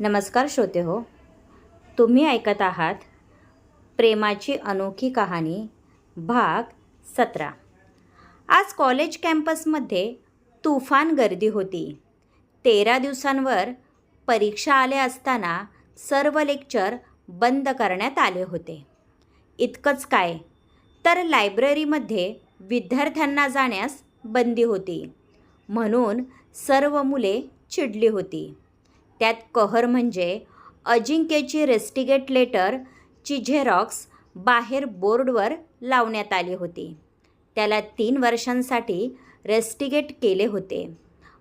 नमस्कार श्रोते हो तुम्ही ऐकत आहात प्रेमाची अनोखी कहाणी भाग सतरा. आज कॉलेज कॅम्पसमध्ये तुफान गर्दी होती. तेरा दिवसांवर परीक्षा आल्या असताना सर्व लेक्चर बंद करण्यात आले होते. इतकंच काय तर लायब्ररीमध्ये विद्यार्थ्यांना जाण्यास बंदी होती. म्हणून सर्व मुले चिडली होती. त्यात कहर म्हणजे अजिंक्यची रेस्टिगेट लेटरची झेरॉक्स बाहेर बोर्डवर लावण्यात आली होती. त्याला तीन वर्षांसाठी रेस्टिगेट केले होते.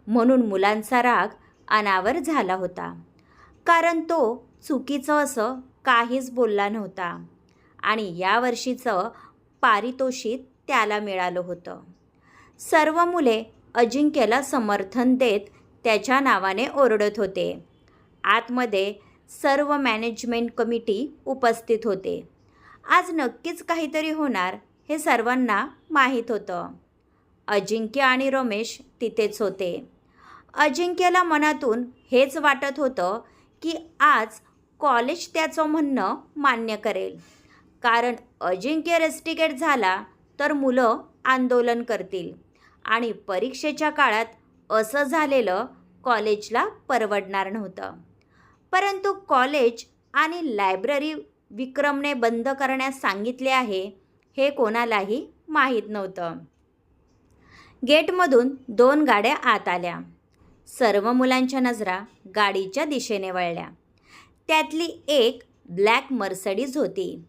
म्हणून मुलांचा राग अनावर झाला होता. कारण तो चुकीचं असं काहीच बोलला नव्हता. आणि यावर्षीचं पारितोषिक त्याला मिळालं होतं. सर्व मुले अजिंक्यला समर्थन देत त्याच्या नावाने ओरडत होते. आतमध्ये सर्व मॅनेजमेंट कमिटी उपस्थित होते. आज नक्कीच काहीतरी होणार हे सर्वांना माहीत होतं. अजिंक्य आणि रमेश तिथेच होते. अजिंक्यला मनातून हेच वाटत होतं की आज कॉलेज त्याचं म्हणणं मान्य करेल. कारण अजिंक्य रेस्टिकेट झाला तर मुलं आंदोलन करतील आणि परीक्षेच्या काळात असं झालेलं कॉलेजला परवडणार नव्हतं. परंतु कॉलेज आणि लायब्ररी विक्रमने बंद करण्यास सांगितले आहे हे कोणालाही माहीत नव्हतं. गेटमधून दोन गाड्या आत आल्या. सर्व मुलांच्या नजरा गाडीच्या दिशेने वळल्या. त्यातली एक ब्लॅक मर्सडीज होती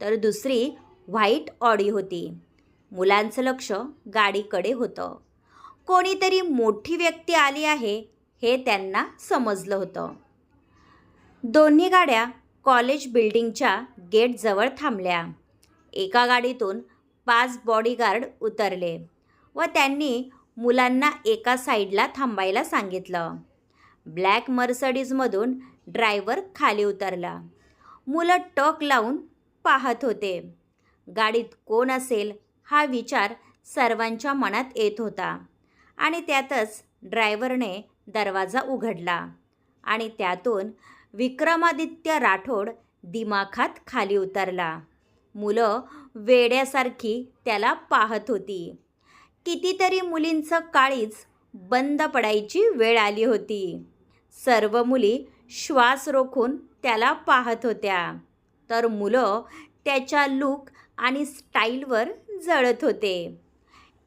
तर दुसरी व्हाईट ऑडी होती. मुलांचं लक्ष गाडीकडे होतं. कोणीतरी मोठी व्यक्ती आली आहे हे त्यांना समजलं होतं. दोन्ही गाड्या कॉलेज बिल्डिंगच्या गेटजवळ थांबल्या. एका गाडीतून पाच बॉडीगार्ड उतरले व त्यांनी मुलांना एका साईडला थांबायला सांगितलं. ब्लॅक मर्सडीजमधून ड्रायव्हर खाली उतरला. मुलं टक लावून पाहत होते. गाडीत कोण असेल हा विचार सर्वांच्या मनात येत होता. आणि त्यातच ड्रायव्हरने दरवाजा उघडला आणि त्यातून विक्रमादित्य राठोड दिमाखात खाली उतरला. मुलं वेड्यासारखी त्याला पाहत होती. कितीतरी मुलींचं काळीज बंद पडायची वेळ आली होती. सर्व मुली श्वास रोखून त्याला पाहत होत्या. तर मुलं त्याच्या लूक आणि स्टाईलवर जळत होते.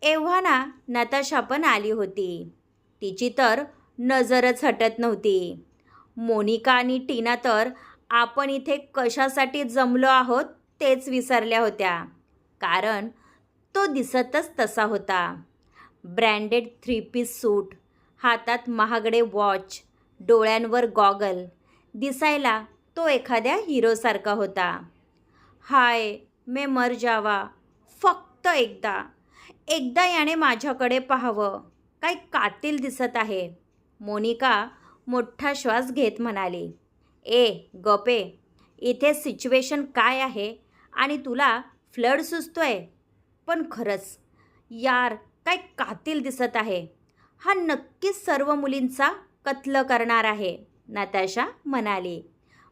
एव्हाना नताशा पण आली होती. तिची तर नजरच हटत नव्हती. मोनिका आणि टीना तर आपण इथे कशासाठी जमलो आहोत तेच विसरल्या होत्या. कारण तो दिसतच तसा होता. ब्रँडेड थ्री पीस सूट हातात महागडे वॉच डोळ्यांवर गॉगल दिसायला तो एखाद्या हिरोसारखा होता. हाय मे मर जावा फक्त एकदा. एकदा याने माझ्याकडे पाहावं. काय कातील दिसत आहे. मोनिका मोठा श्वास घेत म्हणाली ए गपे इथे सिच्युएशन काय आहे? आणि तुला फ्लड सुचतोय? पण खरंच यार काय कातील दिसत आहे. हा नक्कीच सर्व मुलींचा कत्ल करणार आहे नताशा म्हणाली.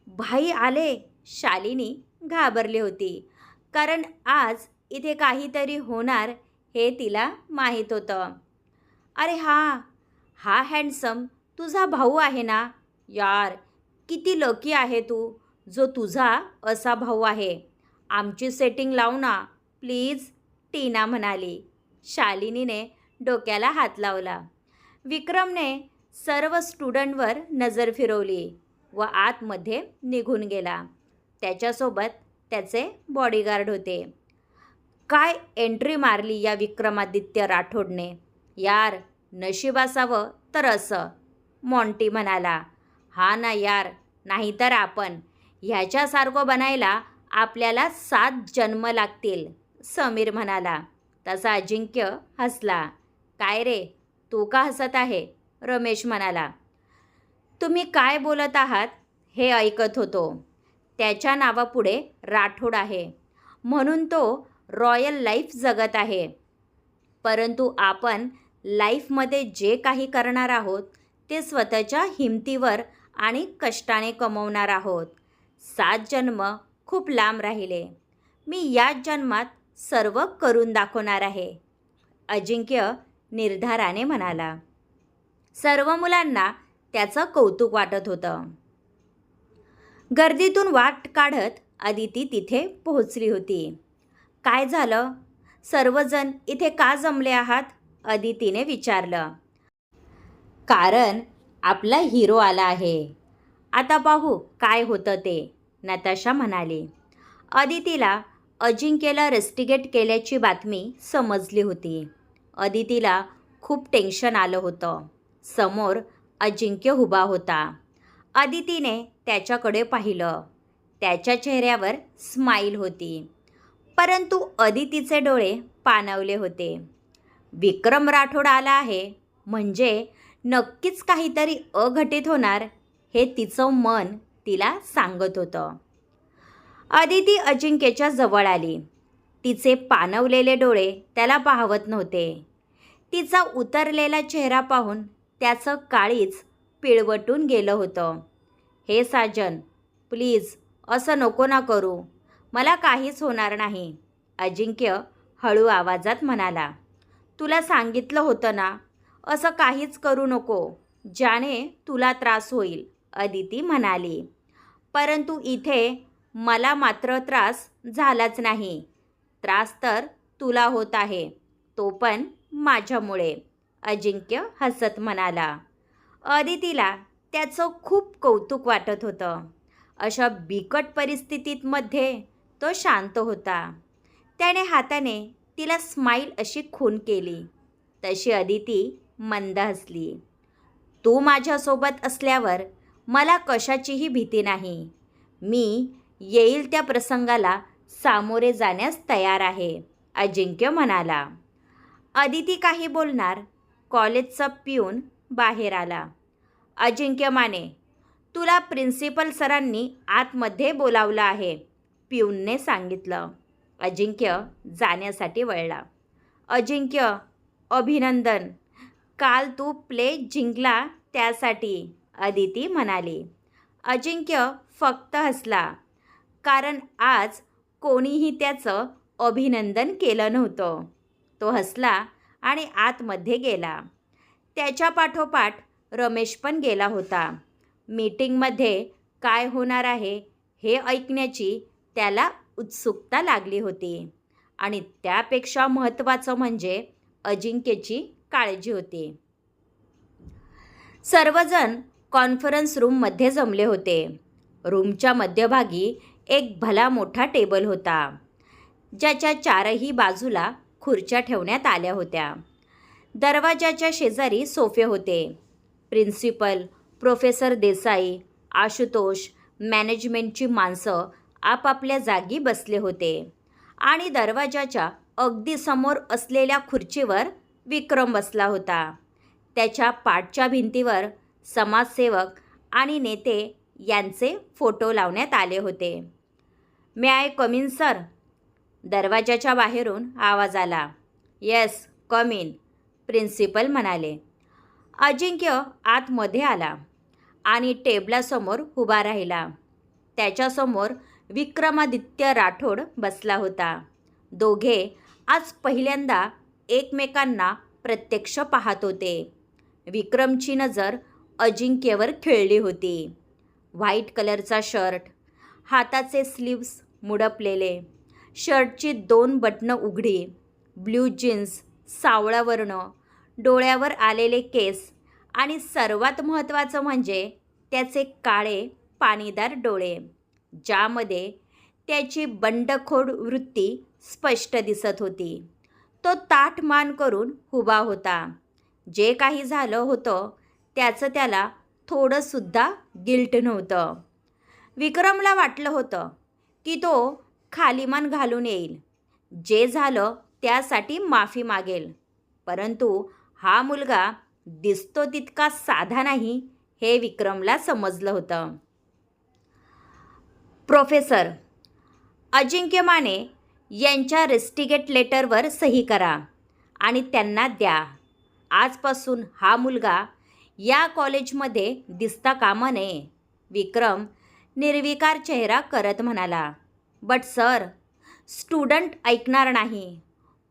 भाई आले शालिनी घाबरली होती. कारण आज इथे काहीतरी होणार हे तिला माहीत होतं. अरे हा हा हँडसम तुझा भाऊ आहे ना? यार किती लकी आहे तू जो तुझा असा भाऊ आहे. आमची सेटिंग लाव ना प्लीज टीना म्हणाली. शालिनीने डोक्याला हात लावला. विक्रमने सर्व स्टुडंटवर नजर फिरवली व आतमध्ये निघून गेला. त्याच्यासोबत त्याचे बॉडीगार्ड होते. काय एंट्री मारली या विक्रमादित्य राठोडने? यार नशीब असावं तर असं. मॉन्टी म्हणाला हा ना यार नाहीतर आपण ह्याच्यासारखं बनायला आपल्याला सात जन्म लागतील. समीर म्हणाला. तसा अजिंक्य हसला. काय रे तू का हसत आहे? रमेश म्हणाला. तुम्ही काय बोलत आहात? हे ऐकत होतो. त्याच्या नावापुढे राठोड आहे. म्हणून तो रॉयल लाईफ जगत आहे. परंतु आपण लाईफमध्ये जे काही करणार आहोत ते स्वतःच्या हिमतीवर आणि कष्टाने कमवणार आहोत. सात जन्म खूप लांब राहिले. मी याच जन्मात सर्व करून दाखवणार आहे अजिंक्य निर्धाराने म्हणाला. सर्व मुलांना त्याचं कौतुक वाटत होतं. गर्दीतून वाट काढत अदिती तिथे पोहोचली होती. काय झालं? सर्वजण इथे का जमले आहात? अदितीने विचारलं. कारण आपला हिरो आला आहे. आता पाहू काय होतं ते नताशा म्हणाली. अदितीला अजिंक्यला रेस्टिगेट केल्याची बातमी समजली होती. अदितीला खूप टेन्शन आलं होतं. समोर अजिंक्य उभा होता. अदितीने त्याच्याकडे पाहिलं. त्याच्या चेहऱ्यावर स्माईल होती. परंतु अदितीचे डोळे पाणवले होते. विक्रम राठोड आला आहे. म्हणजे नक्कीच काहीतरी अघटित होणार हे तिचं मन तिला सांगत होतं. अदिती अजिंक्यच्या जवळ आली. तिचे पाणवलेले डोळे त्याला पाहवत नव्हते. तिचा उतरलेला चेहरा पाहून त्याचं काळीच पिळवटून गेलं होतं. हे साजन प्लीज असं नको ना करू. मला काहीच होणार नाही. अजिंक्य हळू आवाजात म्हणाला तुला सांगितलं होतं ना असं काहीच करू नको ज्याने तुला त्रास होईल अदिती म्हणाली. परंतु इथे मला मात्र त्रास झालाच नाही. त्रास तर तुला होत आहे तो पण माझ्यामुळे अजिंक्य हसत म्हणाला. अदितीला त्याचं खूप कौतुक वाटत होतं. अशा बिकट परिस्थितीतमध्ये तो शांत होता. त्याने हाताने तिला स्माईल अशी खून केली. तशी अदिती मंद हसली. तू माझ्यासोबत असल्यावर मला कशाचीही भीती नाही. मी येईल त्या प्रसंगाला सामोरे जाण्यास तयार आहे अजिंक्य म्हणाला. अदिती काही बोलणार कॉलेजचा पिऊन बाहेर आला. अजिंक्य माने तुला प्रिन्सिपल सरांनी आतमध्ये बोलावलं आहे. पिऊनने सांगितलं. अजिंक्य जाण्यासाठी वळला. अजिंक्य अभिनंदन. काल तू प्ले जिंकला त्यासाठी अदिती म्हणाली. अजिंक्य फक्त हसला कारण आज कोणीही त्याचं अभिनंदन केलं नव्हतं. तो हसला आणि आतमध्ये गेला. त्याच्या पाठोपाठ रमेश पण गेला होता. मीटिंगमध्ये काय होणार आहे हे ऐकण्याची त्याला उत्सुकता लागली होती. आणि त्यापेक्षा महत्त्वाचं म्हणजे अजिंक्यची काळजी होती. सर्वजण कॉन्फरन्स रूममध्ये जमले होते. रूमच्या मध्यभागी एक भला मोठा टेबल होता. ज्याच्या चारही बाजूला खुर्च्या ठेवण्यात आल्या होत्या. दरवाजाच्या शेजारी सोफे होते. प्रिन्सिपल प्रोफेसर देसाई आशुतोष मॅनेजमेंटची माणसं आपापल्या जागी बसले होते आणि दरवाजाच्या अगदी समोर असलेल्या खुर्चीवर विक्रम बसला होता. त्याच्या पाठच्या भिंतीवर समाजसेवक आणि नेते यांचे फोटो लावण्यात आले होते. May I come in sir. दरवाजाच्या बाहेरून आवाज आला. येस कमिन प्रिन्सिपल म्हणाले. अजिंक्य आतमध्ये आला आणि टेबलासमोर उभा राहिला. त्याच्यासमोर विक्रमादित्य राठोड बसला होता. दोघे आज पहिल्यांदा एकमेकांना प्रत्यक्ष पाहत होते. विक्रमची नजर अजिंक्यवर खेळली होती. व्हाईट कलरचा शर्ट हाताचे स्लीव्स मुडपलेले शर्टची दोन बटणं उघडी ब्ल्यू जीन्स सावळा वर्ण डोळ्यावर आलेले केस आणि सर्वात महत्त्वाचं म्हणजे त्याचे काळे पाणीदार डोळे. ज्यामध्ये त्याची बंडखोड वृत्ती स्पष्ट दिसत होती. तो ताठ मान करून उभा होता. जे काही झालं होतं त्याचं त्याला थोडंसुद्धा गिल्ट नव्हतं. विक्रमला वाटलं होतं की तो खालीमान घालून येईल. जे झालं त्यासाठी माफी मागेल. परंतु हा मुलगा दिसतो तितका साधा नाही हे विक्रमला समजलं होतं. प्रोफेसर अजिंक्य माने यांच्या रेस्टिगेट लेटरवर सही करा आणि त्यांना द्या. आजपासून हा मुलगा या कॉलेजमध्ये दिसता कामा नये विक्रम निर्विकार चेहरा करत म्हणाला. बट सर स्टुडंट ऐकणार नाही.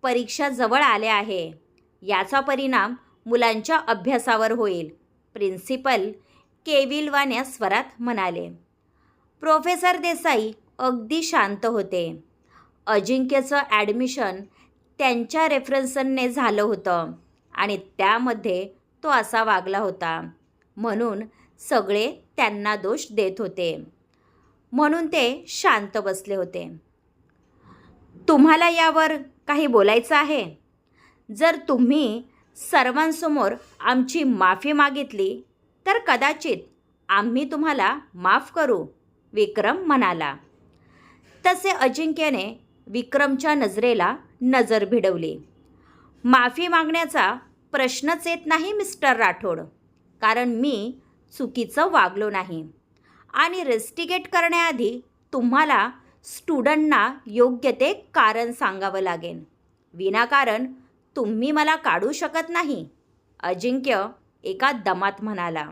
परीक्षा जवळ आल्या आहे. याचा परिणाम मुलांच्या अभ्यासावर होईल प्रिन्सिपल केविलवान्या स्वरात म्हणाले. प्रोफेसर देसाई अगदी शांत होते. अजिंक्यचं ॲडमिशन त्यांच्या रेफरन्सनने झालं होतं आणि त्यामध्ये तो असा वागला होता. म्हणून सगळे त्यांना दोष देत होते. म्हणून ते शांत बसले होते. तुम्हाला यावर काही बोलायचं आहे? जर तुम्ही सर्वांसमोर आमची माफी मागितली तर कदाचित आम्ही तुम्हाला माफ करू. विक्रम म्हणाला. तसे अजिंक्यने विक्रमच्या नजरेला नजर भिडवली. माफी मागण्याचा प्रश्नच येत नाही मिस्टर राठोड. कारण मी चुकीचं वागलो नाही. आणि रेस्टिगेट करण्याआधी तुम्हाला स्टुडंटना योग्य ते कारण सांगावं लागेल विनाकारण तुम्ही मला काढू शकत नाही अजिंक्य एका दमात म्हणाला.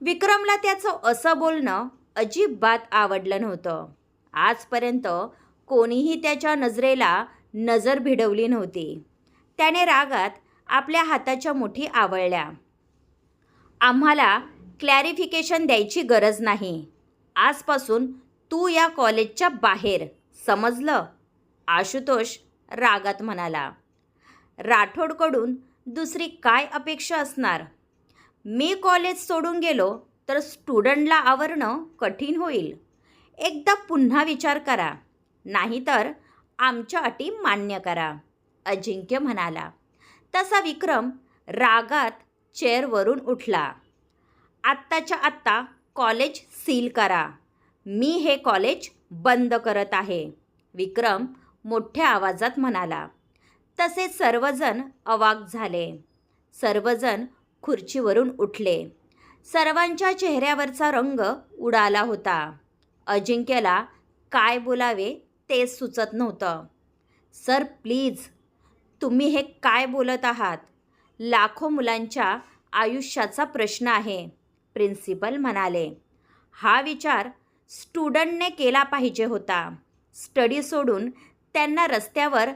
विक्रमला त्याचं असं बोलणं अजिबात आवडलं नव्हतं. आजपर्यंत कोणीही त्याच्या नजरेला नजर भिडवली नव्हती. त्याने रागात आपल्या हाताच्या मुठी आवळल्या. आम्हाला क्लॅरिफिकेशन द्यायची गरज नाही. आजपासून तू या कॉलेजच्या बाहेर समजलं? आशुतोष रागात म्हणाला. राठोडकडून दुसरी काय अपेक्षा असणार? मी कॉलेज सोडून गेलो तर स्टुडंटला आवरणं कठीण होईल. एकदा पुन्हा विचार करा. नाहीतर आमच्या अटी मान्य करा. अजिंक्य म्हणाला. तसा विक्रम रागात चेअरवरून उठला. आत्ताच्या आत्ता कॉलेज सील करा. मी हे कॉलेज बंद करत आहे. विक्रम मोठ्या आवाजात म्हणाला. तसे सर्वजण अवाक झाले. सर्वजण खुर्चीवरून उठले. सर्वांच्या चेहऱ्यावरचा रंग उडाला होता. अजिंक्यला काय बोलावे ते सुचत नव्हतं. सर प्लीज तुम्ही हे काय बोलत आहात? लाखो मुलांच्या आयुष्याचा प्रश्न आहे प्रिन्सिपल म्हणाले. हा विचार स्टुडंटने केला पाहिजे होता. स्टडी सोडून त्यांना रस्त्यावर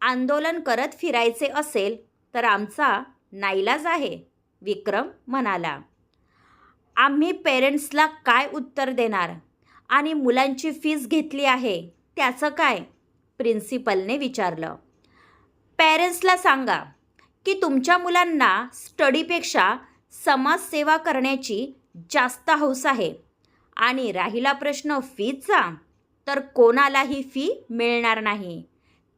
आंदोलन करत फिरायचे असेल तर आमचा नाईलाज आहे विक्रम म्हणाला. आम्ही पेरेंट्सला काय उत्तर देणार? आणि मुलांची फीज घेतली आहे त्याचं काय? प्रिन्सिपलने विचारलं. पेरेंट्सला सांगा की तुमच्या मुलांना स्टडीपेक्षा समाजसेवा करण्याची जास्त हौस आहे. आणि राहिला प्रश्न फीचा तर कोणालाही फी मिळणार नाही.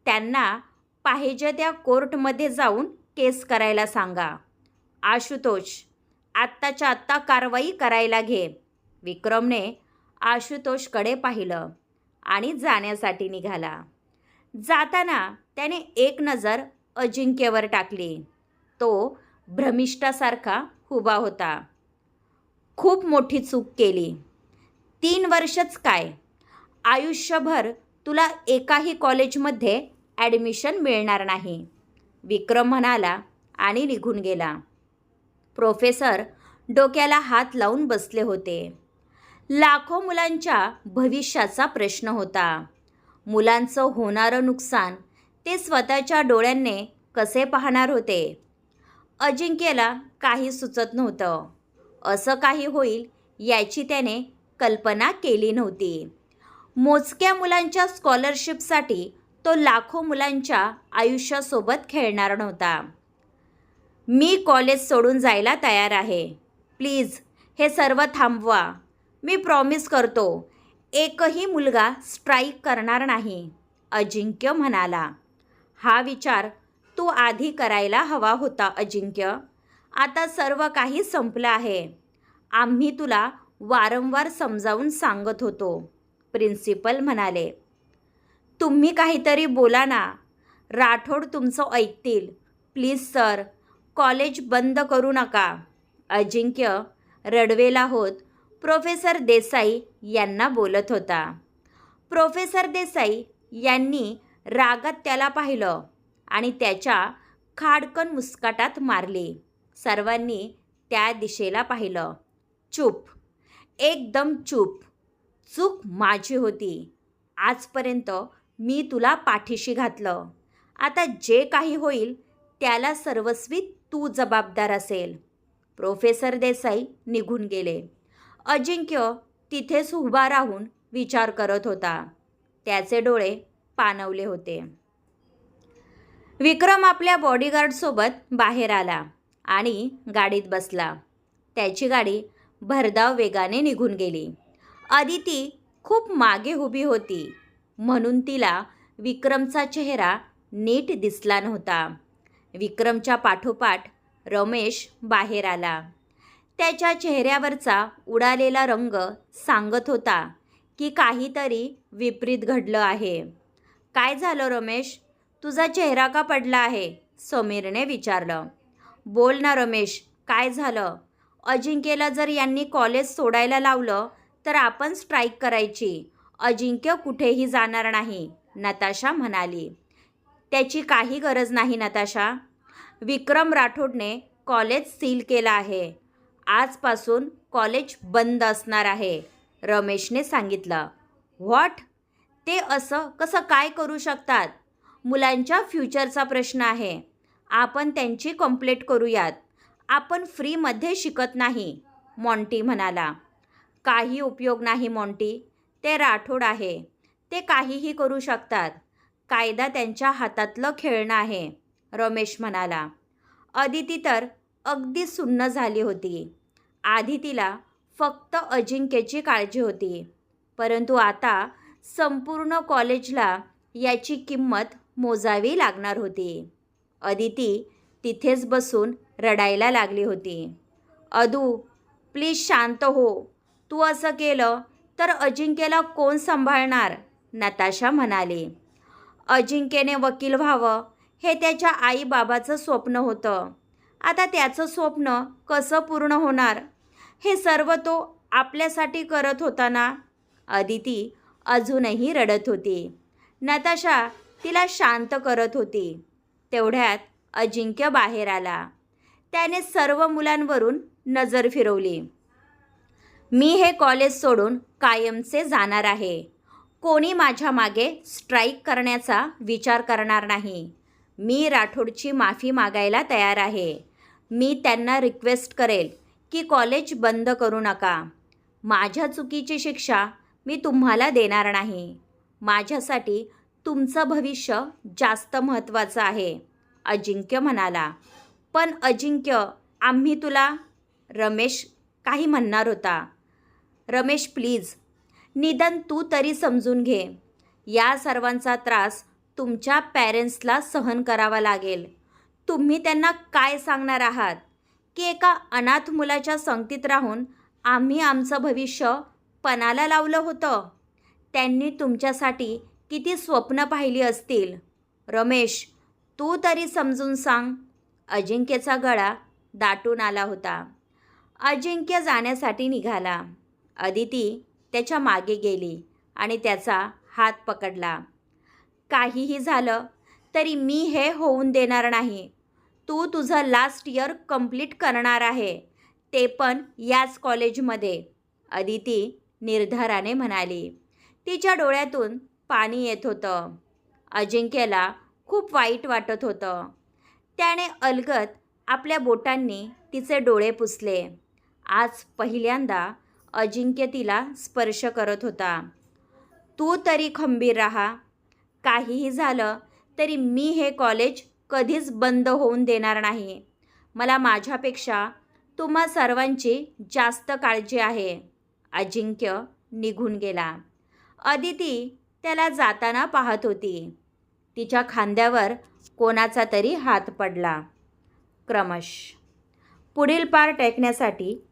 त्यांना पाहिजे त्या कोर्टमध्ये जाऊन केस करायला सांगा. आशुतोष आत्ताच्या आत्ता कारवाई करायला घे. विक्रमने आशुतोषकडे पाहिलं आणि जाण्यासाठी निघाला. जाताना त्याने एक नजर अजिंक्यवर टाकली. तो भ्रमिष्ठासारखा उभा होता. खूप मोठी चूक केली. तीन वर्षच काय? आयुष्यभर तुला एकाही कॉलेजमध्ये ॲडमिशन मिळणार नाही. विक्रम म्हणाला आणि निघून गेला. प्रोफेसर डोक्याला हात लावून बसले होते. लाखो मुलांच्या भविष्याचा प्रश्न होता. मुलांचं होणारं नुकसान ते स्वतःच्या डोळ्यांनी कसे पाहणार होते? अजिंक्यला काही सुचत नव्हतं. असं काही होईल याची त्याने कल्पना केली नव्हती. मोजक्या मुलांच्या स्कॉलरशिपसाठी तो लाखो मुलांच्या आयुष्यासोबत खेळणार नव्हता. मी कॉलेज सोडून जायला तयार आहे. प्लीज हे सर्व थांबवा. मी प्रॉमिस करतो एकही मुलगा स्ट्राईक करणार नाही. अजिंक्य म्हणाला. हा विचार तू आधी करायला हवा होता अजिंक्य. आता सर्व काही संपलं आहे. आम्ही तुला वारंवार समजावून सांगत होतो प्रिन्सिपल म्हणाले. तुम्ही काहीतरी बोला ना. राठोड तुमचं ऐकतील. प्लीज सर कॉलेज बंद करू नका. अजिंक्य रडवेला होत प्रोफेसर देसाई यांना बोलत होता. प्रोफेसर देसाई यांनी रागात त्याला पाहिलं आणि त्याच्या खाडकन मुस्काटात मारली. सर्वांनी त्या दिशेला पाहिलं. चूप. एकदम चूप. चूक माझी होती. आजपर्यंत मी तुला पाठीशी घातलं. आता जे काही होईल त्याला सर्वस्वी तू जबाबदार असेल. प्रोफेसर देसाई निघून गेले. अजिंक्य तिथेच उभा राहून विचार करत होता. त्याचे डोळे पाणवले होते. विक्रम आपल्या बॉडीगार्डसोबत बाहेर आला आणि गाडीत बसला. त्याची गाडी भरधाव वेगाने निघून गेली. अदिती खूप मागे उभी होती. म्हणून तिला विक्रमचा चेहरा नीट दिसला नव्हता. विक्रमच्या पाठोपाठ रमेश बाहेर आला. त्याच्या चेहऱ्यावरचा उडालेला रंग सांगत होता की काहीतरी विपरीत घडलं आहे. काय झालं रमेश? तुझा चेहरा का पडला आहे? समीरने विचारलं. बोल ना रमेश काय झालं? अजिंक्यला जर यांनी कॉलेज सोडायला लावलं तर आपण स्ट्राईक करायची. अजिंक्य कुठेही जाणार नाही नताशा म्हणाली. त्याची काही गरज नाही नताशा. विक्रम राठोडने कॉलेज सील केलं आहे. आजपासून कॉलेज बंद असणार आहे रमेशने सांगितलं. व्हॉट? ते असं कसं काय करू शकतात? मुलांच्या फ्युचरचा प्रश्न आहे. आपण त्यांची कंप्लेट करूयात. आपण फ्रीमध्ये शिकत नाही मॉन्टी म्हणाला. काही उपयोग नाही मॉन्टी. ते राठोड आहे. ते काहीही करू शकतात. कायदा त्यांच्या हातातलं खेळणं आहे. रमेश म्हणाला अदिती तर अगदी सुन्न झाली होती. आधी तिला फक्त अजिंक्यची काळजी होती. परंतु आता संपूर्ण कॉलेजला याची किंमत मोजावी लागणार होती. अदिती तिथेच बसून रडायला लागली होती. अदू प्लीज शांत हो. तू असं केलं तर अजिंक्यला कोण सांभाळणार? नताशा म्हणाली. अजिंक्यने वकील व्हावं हे त्याच्या आईबाबाचं स्वप्न होतं. आता त्याचं स्वप्न कसं पूर्ण होणार? हे सर्व तो आपल्यासाठी करत होता ना अदिती अजूनही रडत होती. नताशा तिला शांत करत होती. तेवढ्यात अजिंक्य बाहेर आला. त्याने सर्व मुलांवरून नजर फिरवली. मी हे कॉलेज सोडून कायमचे जाणार आहे. कोणी माझ्या मागे स्ट्राईक करण्याचा विचार करणार नाही. मी राठोडची माफी मागायला तयार आहे. मी त्यांना रिक्वेस्ट करेल की कॉलेज बंद करू नका. माझ्या चुकीची शिक्षा मी तुम्हाला देणार नाही. माझ्यासाठी तुमचं भविष्य जास्त महत्त्वाचं आहे. अजिंक्य म्हणाला. पण अजिंक्य आम्ही तुला रमेश काही म्हणणार होता. रमेश प्लीज निदान तू तरी समजून घे. या सर्वांचा त्रास तुमच्या पॅरेंट्सला सहन करावा लागेल. तुम्ही त्यांना काय सांगणार आहात? की एका अनाथ मुलाच्या संगतीत राहून आम्ही आमचं भविष्य पणाला लावलं होतं? त्यांनी तुमच्यासाठी किती स्वप्न पाहिली असतील? रमेश तू तरी समजून सांग. अजिंक्यचा गळा दाटून आला होता. अजिंक्य जाण्यासाठी निघाला. अदिती त्याच्यामागे गेली आणि त्याचा हात पकडला. काहीही झालं तरी मी हे होऊन देणार नाही. तू तुझं लास्ट इयर कंप्लीट करणार आहे. ते पण याच कॉलेजमध्ये अदिती निर्धाराने म्हणाली. तिच्या डोळ्यातून पाणी येत होतं. अजिंक्यला खूप वाईट वाटत होतं. त्याने अलगत आपल्या बोटांनी तिचे डोळे पुसले. आज पहिल्यांदा अजिंक्य तिला स्पर्श करत होता. तू तरी खंबीर राहा. काहीही झालं तरी मी हे कॉलेज कधीच बंद होऊन देणार नाही. मला माझ्यापेक्षा तुम्हा सर्वांची जास्त काळजी आहे. अजिंक्य निघून गेला. अदिती त्याला जाताना पाहत होती. तिच्या खांद्यावर कोणाचा तरी हात पडला. क्रमश. पुढील पार्ट ऐकण्यासाठी